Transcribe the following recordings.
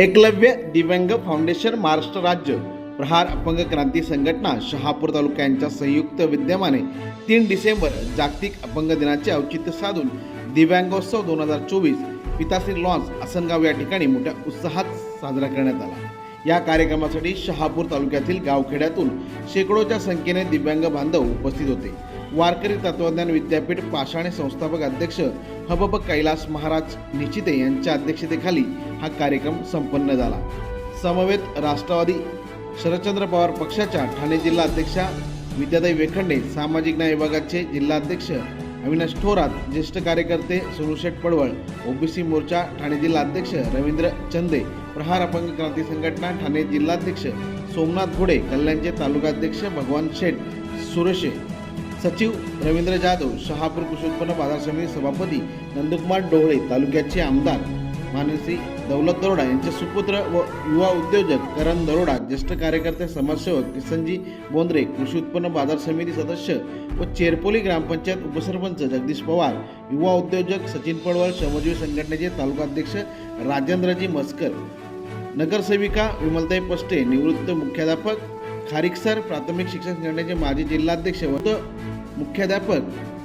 एकलव्य दिव्यांग फाउंडेशन महाराष्ट्र राज्य प्रहार अपंग क्रांती संघटना शहापूर तालुका यांच्या संयुक्त विद्यमाने तीन डिसेंबर जागतिक अपंग दिनाचे औचित्य साधून दिव्यांगोत्सव दोन हजार चोवीस पिताश्री लॉन्स आसनगाव या ठिकाणी मोठ्या उत्साहात साजरा करण्यात आला. या कार्यक्रमासाठी शहापूर तालुक्यातील गावखेड्यातून शेकडोच्या संख्येने दिव्यांग बांधव उपस्थित होते. वारकरी तत्वज्ञान विद्यापीठ पाषाणे संस्थापक अध्यक्ष हबब कैलास महाराज निचिते यांच्या अध्यक्षतेखाली हा कार्यक्रम संपन्न झाला. समवेत राष्ट्रवादी शरदचंद्र पवार पक्षाच्या ठाणे जिल्हा अध्यक्षा विद्याताई वेखंडे सामाजिक न्याय विभागाचे जिल्हाध्यक्ष अविनाश थोरात ज्येष्ठ कार्यकर्ते सुरुशेठ पडवळ ओबीसी मोर्चा ठाणे जिल्हा अध्यक्ष रवींद्र चंदे प्रहार अपंग क्रांती संघटना ठाणे जिल्हाध्यक्ष सोमनाथ घोडे कल्याणचे तालुकाध्यक्ष भगवान शेठ सुरेशे सचिव रवींद्र जाधव शहापूर कृषी उत्पन्न बाजार समिती सभापती नंदकुमार डोहळे तालुक्याचे आमदार मानसी दौलत दरोडा यांचे सुपुत्र व युवा उद्योजक करण दरोडा ज्येष्ठ कार्यकर्ते समाजसेवक किसनजी बोंद्रे कृषी उत्पन्न बाजार समिती सदस्य व चेरपोली ग्रामपंचायत उपसरपंच जगदीश पवार युवा उद्योजक सचिन पडवळ श्रमजीवी संघटनेचे तालुकाध्यक्ष राजेंद्रजी मस्कर नगरसेविका विमलताई पस्टे निवृत्त मुख्याध्यापक खारिकसर प्राथमिक शिक्षण संघटनेचे माजी जिल्हाध्यक्ष व मुख्याध्यापक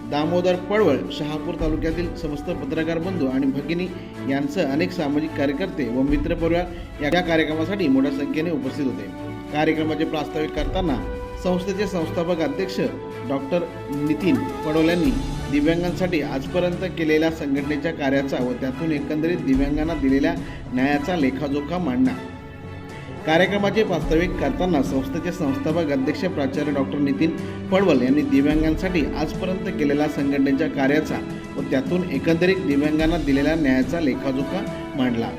दामोदर पडवळ शहापूर तालुक्यातील समस्त पत्रकार बंधू आणि भगिनी यांसह अनेक सामाजिक कार्यकर्ते व मित्रपरिवार या कार्यक्रमासाठी मोठ्या संख्येने उपस्थित होते. कार्यक्रमाचे प्रास्ताविक करताना संस्थेचे संस्थापक अध्यक्ष डॉक्टर नितीन पडवल यांनी दिव्यांगांसाठी आजपर्यंत केलेल्या संघटनेच्या कार्याचा व त्यातून एकंदरीत दिव्यांगांना दिलेल्या न्यायाचा लेखाजोखा मांडणा कार्यक्रमाचे प्रास्ताविक करताना संस्थेचे संस्थापक अध्यक्ष प्राचार्य डॉक्टर नितीन पडवल यांनी दिव्यांगांसाठी आजपर्यंत केलेल्या संघटनेच्या कार्याचा व त्यातून एकंदरीत दिव्यांगांना दिलेल्या न्यायाचा लेखाजोखा मांडला.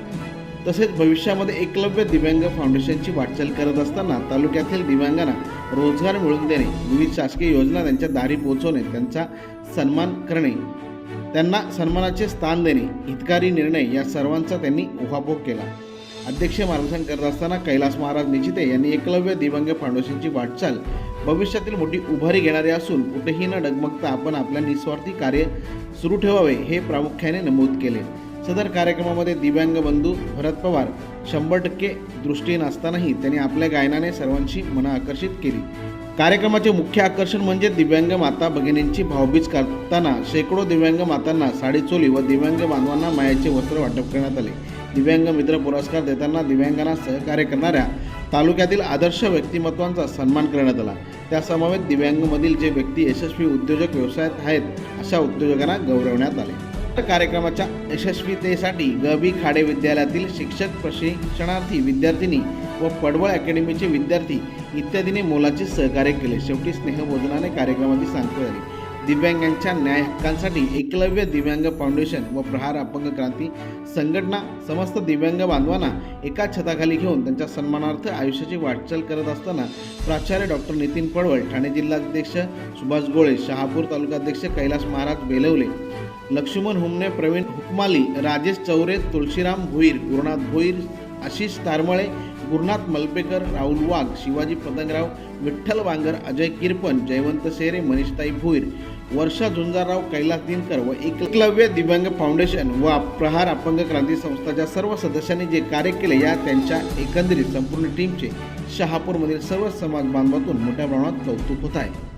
तसेच भविष्यामध्ये एकलव्य दिव्यांग फाउंडेशनची वाटचाल करत असताना तालुक्यातील दिव्यांगांना रोजगार मिळवून देणे विविध शासकीय योजना त्यांच्या दारी पोहोचवणे त्यांचा सन्मान करणे त्यांना सन्मानाचे स्थान देणे हितकारी निर्णय या सर्वांचा त्यांनी उहापोह केला. अध्यक्ष मार्गदर्शन करत असताना कैलास महाराज निचिते यांनी एकलव्य दिव्यांग फाउंडेशनची वाटचाल भविष्यातील मोठी उभारी घेणारी असून कुठेही न डगमगता आपण आपल्या निस्वार्थी कार्य सुरू ठेवावे हे प्रामुख्याने नमूद केले. सदर कार्यक्रमामध्ये दिव्यांग बंधू भरत पवार शंभर टक्के दृष्टी नसतानाही त्यांनी आपल्या गायनाने सर्वांची मनं आकर्षित केली. कार्यक्रमाचे मुख्य आकर्षण म्हणजे दिव्यांग माता भगिनींची भावबीज करताना शेकडो दिव्यांग मातांना साडीचोली व दिव्यांग बांधवांना मायाचे वस्त्र वाटप करण्यात आले. दिव्यांग मित्र पुरस्कार देताना दिव्यांगांना सहकार्य करणाऱ्या तालुक्यातील आदर्श व्यक्तिमत्वांचा सन्मान करण्यात आला. त्यासमवेत दिव्यांगमधील जे व्यक्ती यशस्वी उद्योजक व्यवसायात आहेत अशा उद्योजकांना गौरवण्यात आले. कार्यक्रमाच्या यशस्वीतेसाठी गबी खाडे विद्यालयातील शिक्षक प्रशिक्षणार्थी विद्यार्थिनी व पडवळ अकॅडमीचे विद्यार्थी इत्यादीने मोलाचे सहकार्य केले. शेवटी स्नेहबोधनाने कार्यक्रमाची सांगता झाली दिव्यांगांच्या न्याय हक्कांसाठी एकलव्य दिव्यांग फाउंडेशन व प्रहार अपंग क्रांती संघटना समस्त दिव्यांग बांधवांना एका छताखाली घेऊन त्यांच्या सन्मानार्थ आयुष्याची वाटचाल करत असताना प्राचार्य डॉक्टर नितीन पडवळ ठाणे जिल्हाध्यक्ष सुभाष गोळे शहापूर तालुकाध्यक्ष कैलास महाराज बेलवले लक्ष्मण हुमने प्रवीण हुकमाली राजेश चौरे तुळशीराम भोईर गुरुनाथ भोईर आशिष तारमळे गुरुनाथ मलपेकर राहुल वाघ शिवाजी पतंगराव विठ्ठल वांगर अजय किरपन जयवंत शेरे मनीषताई भोईर वर्षा झुंजारराव कैलास दिनकर व एकलव्य दिव्यांग फाउंडेशन व प्रहार अपंग क्रांती संस्थाच्या सर्व सदस्यांनी जे कार्य केले या त्यांच्या एकंदरीत संपूर्ण टीमचे शहापूरमधील सर्व समाज बांधवातून मोठ्या प्रमाणात कौतुक होत आहे.